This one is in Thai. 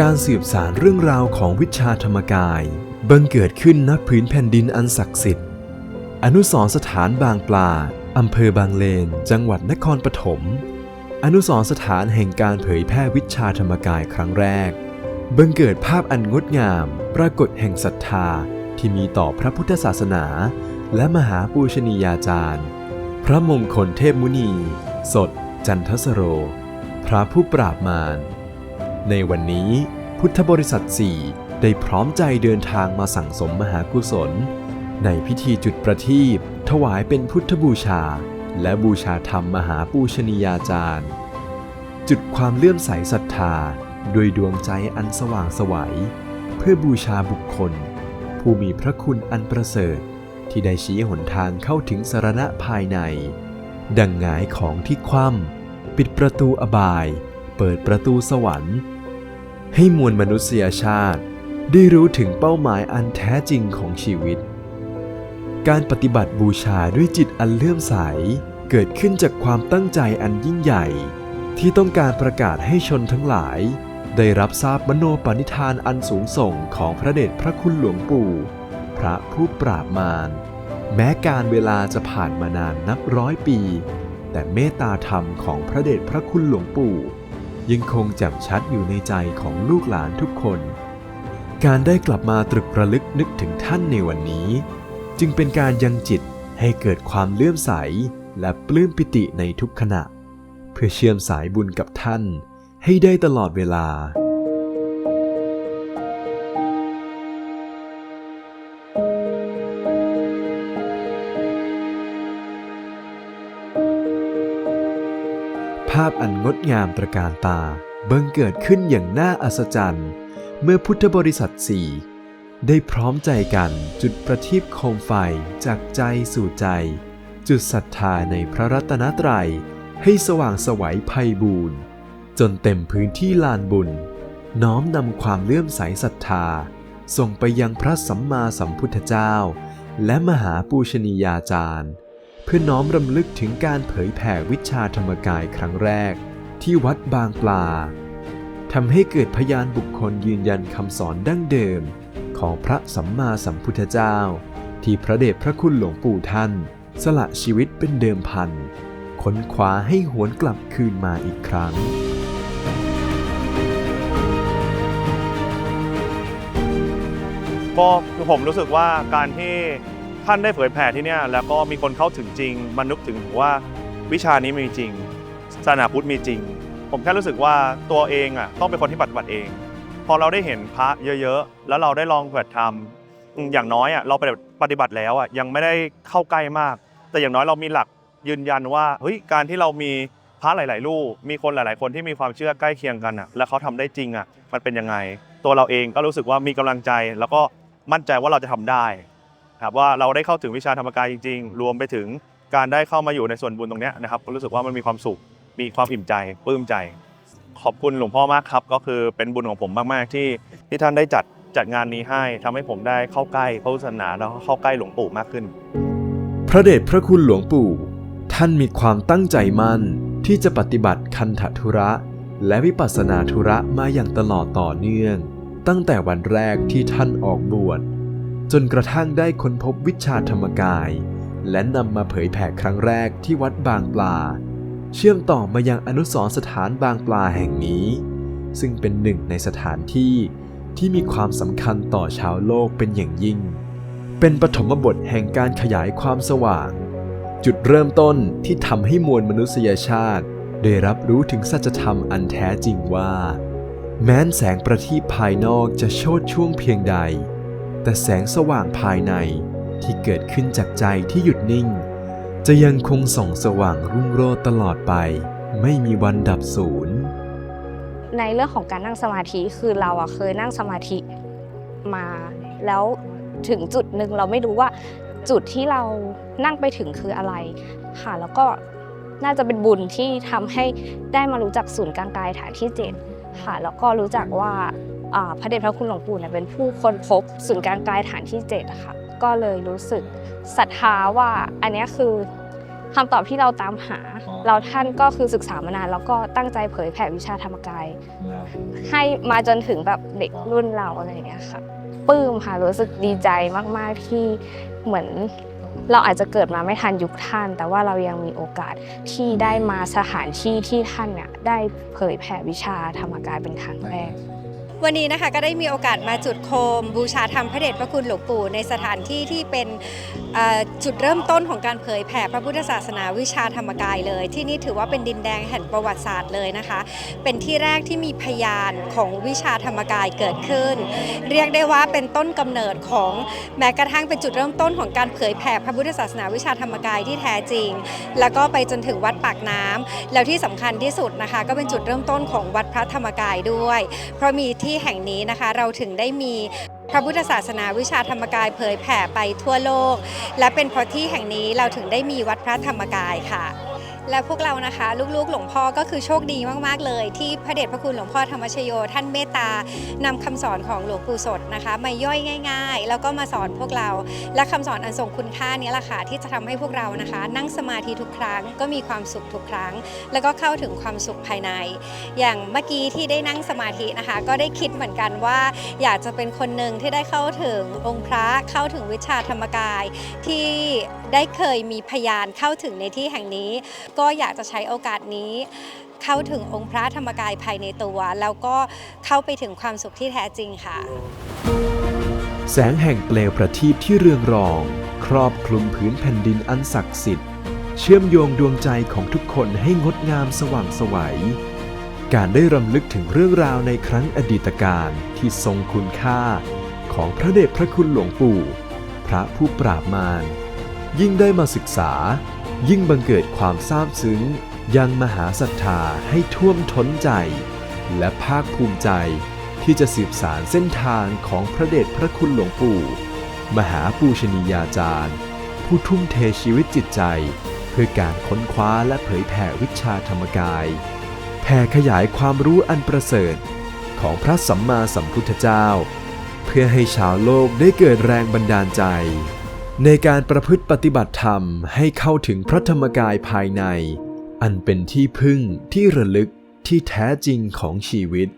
การสืบสารเรื่องราวของวิชาธรรมกาย บังเกิดขึ้นณพื้นแผ่นดินอันศักดิ์สิทธิ์ อนุสรสถานบางปลาอำเภอบางเลน จังหวัดนครปฐม อนุสรสถานแห่งการเผยแพร่วิชาธรรมกายครั้งแรก บังเกิดภาพอันงดงาม ปรากฏแห่งศรัทธาที่มีต่อพระพุทธศาสนา และมหาปูชนียาจารย์ พระมงคลเทพมุนี สด จันทสโร พระผู้ปราบมาร ในวันนี้พุทธบริษัทสี่ได้พร้อมใจเดินทางมาสั่งสมมหากุศล ในพิธีจุดประทีปถวายเป็นพุทธบูชา และบูชาธรรมมหาปูชนียาจารย์ จุดความเลื่อมใสศรัทธาด้วยดวงใจอันสว่างสวัย เพื่อบูชาบุคคล ผู้มีพระคุณอันประเสริฐ ที่ได้ชี้หนทางเข้าถึงสารณะภายใน ดังหงายของที่คว่ำปิดประตูอบาย เปิดประตูสวรรค์ ให้มวลมนุษยชาติ ได้รู้ถึงเป้าหมายอันแท้จริงของชีวิต การปฏิบัติบูชาด้วยจิตอันเลื่อมใส เกิดขึ้นจากความตั้งใจอันยิ่งใหญ่ ที่ต้องการประกาศให้ชนทั้งหลาย ได้รับทราบมโนปณิธานอันสูงส่งของพระเดชพระคุณหลวงปู่ พระผู้ปราบมารแม้การเวลาจะผ่านมานานนับร้อยปี แต่เมตตาธรรมของพระเดชพระคุณหลวงปู่ ยังคงแจ่มชัดอยู่ในใจของลูกหลานทุกคน การได้กลับมาตรึกระลึกนึกถึงท่านในวันนี้ จึงเป็นการยังจิตให้เกิดความเลื่อมใสและปลื้มปิติในทุกขณะ เพื่อเชื่อมสายบุญกับท่านให้ได้ตลอดเวลา ภาพอันงดงามตระการตาบังเกิดขึ้นอย่างน่าอัศจรรย์ เมื่อพุทธบริษัทสี่ได้พร้อมใจกันจุดประทีปโคมไฟจากใจสู่ใจ จุดศรัทธาในพระรัตนตรัยให้สว่างสวัยไพบูรณ์จนเต็มพื้นที่ลานบุญ น้อมนำความเลื่อมใสศรัทธา ส่งไปยังพระสัมมาสัมพุทธเจ้า และมหาปูชนียาจารย์ เพื่อน้อมรำลึกถึงการเผยแผ่วิชาธรรมกายครั้งแรก ที่วัดบางปลาทำให้เกิดพยานบุคคลยืนยันคำสอนดั้งเดิม ของพระสัมมาสัมพุทธเจ้า ที่พระเดชพระคุณหลวงปู่ท่าน สละชีวิตเป็นเดิมพันค้นคว้าให้หวนกลับคืนมาอีกครั้ง ก็คือผมรู้สึกว่าการที่ ท่านได้เผยแผ่ที่เนี่ยแล้วก็มีคนเข้าถึงจริง มันนึกถึงว่าวิชานี้มีจริง ศาสนาพุทธมีจริง ผมแค่รู้สึกว่าตัวเองอะต้องเป็นคนที่ปฏิบัติเอง พอเราได้เห็นพระเยอะๆ แล้วเราได้ลองปฏิบัติธรรมอย่างน้อยอะเราปฏิบัติแล้วอะยังไม่ได้เข้าใกล้มาก แต่อย่างน้อยเรามีหลักยืนยันว่าเฮ้ยการที่เรามีพระหลาย ๆ รูปมีคนหลาย ๆ คนที่มีความเชื่อใกล้เคียงกันอะแล้วเขาทำได้จริงอะมันเป็นยังไง ตัวเราเองก็รู้สึกว่ามีกำลังใจแล้วก็มั่นใจว่าเราจะทำได้ ครับว่าเราได้เข้าถึงวิชาธรรมกายจริง ๆ รวมไปถึงการได้เข้ามาอยู่ในส่วนบุญตรงนี้นะครับรู้สึกว่ามันมีความสุขมีความอิ่มใจปลื้มใจ ขอบคุณหลวงพ่อมากครับ ก็คือเป็นบุญของผมมากๆที่ที่ท่านได้จัดจัดงานนี้ให้ทำให้ผมได้เข้าใกล้พระพุทธศาสนาแล้วเข้าใกล้หลวงปู่มากขึ้น พระเดชพระคุณหลวงปู่ ท่านมีความตั้งใจมั่นที่จะปฏิบัติคันธทุระ และวิปัสสนาธุระมาอย่างตลอดต่อเนื่อง ตั้งแต่วันแรกที่ท่านออกบวช จนกระทั่งได้ค้นพบวิชาธรรมกาย และนำมาเผยแผ่ครั้งแรกที่วัดบางปลา เชื่อมต่อมายังอนุสรณ์สถานบางปลาแห่งนี้ ซึ่งเป็นหนึ่งในสถานที่ที่มีความสำคัญต่อชาวโลกเป็นอย่างยิ่ง เป็นปฐมบทแห่งการขยายความสว่าง จุดเริ่มต้นที่ทำให้มวลมนุษยชาติ ได้รับรู้ถึงสัจธรรมอันแท้จริงว่า แม้นแสงประทีปภายนอกจะโชดช่วงเพียงใด แต่แสงสว่างภายในที่เกิดขึ้นจากใจที่หยุดนิ่ง จะยังคงส่องสว่างรุ่งโรจน์ตลอดไป ไม่มีวันดับสูญในเรื่องของการนั่งสมาธิคือเราอะเคยนั่งสมาธิมา แล้วถึงจุดหนึ่งเราไม่รู้ว่าจุดที่เรานั่งไปถึงคืออะไรค่ะแล้วก็น่าจะเป็นบุญที่ทำให้ได้มารู้จักศูนย์กลางกายฐานที่เจ็ดค่ะแล้วก็รู้จักว่าอ่า พระเดชพระคุณหลวงปู่เนี่ยเป็นผู้ค้นพบศูนย์กลางกายฐานที่เจ็ดอะค่ะก็เลยรู้สึกศรัทธาว่าอันเนี้ยคือคำตอบที่เราตามหา เราท่านก็คือศึกษามานานแล้วก็ตั้งใจเผยแผ่วิชาธรรมกาย ให้มาจนถึงแบบเด็กรุ่นเราอะไรอย่างเงี้ยค่ะปลื้มค่ะรู้สึกดีใจมาก ๆ ที่เหมือนเราอาจจะเกิดมาไม่ทันยุคท่าน แต่ว่าเรายังมีโอกาสที่ได้มาสถานที่ที่ท่านเนี่ยได้เผยแผ่วิชาธรรมกายเป็นครั้งแรก วันนี้นะคะก็ได้มีโอกาสมาจุดโคม บูชาธรรมพระเดชพระคุณหลวงปู่ในสถานที่ที่เป็นจุดเริ่มต้นของการเผยแผ่พระพุทธศาสนาวิชาธรรมกายเลย ที่นี่ถือว่าเป็นดินแดงแห่งประวัติศาสตร์เลยนะคะ เป็นที่แรกที่มีพยานของวิชาธรรมกายเกิดขึ้น เรียกได้ว่าเป็นต้นกำเนิดของแม้กระทั่งเป็นจุดเริ่มต้นของการเผยแผ่พระพุทธศาสนาวิชาธรรมกายที่แท้จริง แล้วก็ไปจนถึงวัดปากน้ำแล้วที่สำคัญที่สุดนะคะ ก็เป็นจุดเริ่มต้นของวัดพระธรรมกายด้วย เพราะมีที่ที่แห่งนี้นะคะ เราถึงได้มีพระพุทธศาสนาวิชาธรรมกายเผยแผ่ไปทั่วโลก และเป็นเพราะที่แห่งนี้เราถึงได้มีวัดพระธรรมกายค่ะ และพวกเรานะคะลูกๆ หลวงพ่อก็คือโชคดีมากๆเลย ที่พระเดชพระคุณหลวงพ่อธรรมชโย ท่านเมตตานำคำสอนของหลวงปู่สดนะคะมาย่อยง่าย ๆ แล้วก็มาสอนพวกเรา และคำสอนอันทรงคุณค่านี้แหละค่ะที่จะทำให้พวกเรานะคะ นั่งสมาธิทุกครั้งก็มีความสุขทุกครั้ง แล้วก็เข้าถึงความสุขภายใน อย่างเมื่อกี้ที่ได้นั่งสมาธินะคะ ก็ได้คิดเหมือนกันว่า อยากจะเป็นคนหนึ่งที่ได้เข้าถึงองค์พระเข้าถึงวิชาธรรมกายที่ ได้เคยมีพยานเข้าถึงในที่แห่งนี้ ก็อยากจะใช้โอกาสนี้เข้าถึงองค์พระธรรมกายภายในตัว แล้วก็เข้าไปถึงความสุขที่แท้จริงค่ะ แสงแห่งเปลวประทีปที่เรืองรอง ครอบคลุมผืนแผ่นดินอันศักดิ์สิทธิ์ เชื่อมโยงดวงใจของทุกคนให้งดงามสว่างไสวัย การได้รำลึกถึงเรื่องราวในครั้งอดีตการที่ทรงคุณค่า ของพระเดชพระคุณหลวงปู่ พระผู้ปราบมาร ยิ่งได้มาศึกษา ยิ่งบังเกิดความซาบซึ้ง ยังมหาศรัทธาให้ท่วมท้นใจ และภาคภูมิใจที่จะสืบสารเส้นทางของพระเดชพระคุณหลวงปู่ มหาปูชนียาจารย์ ผู้ทุ่มเทชีวิตจิตใจ เพื่อการค้นคว้าและเผยแผ่วิชาธรรมกายแผ่ขยายความรู้อันประเสริฐของพระสัมมาสัมพุทธเจ้า เพื่อให้ชาวโลกได้เกิดแรงบันดาลใจ ในการประพฤติปฏิบัติธรรมให้เข้าถึงพระธรรมกายภายใน อันเป็นที่พึ่งที่ระลึกที่แท้จริงของชีวิต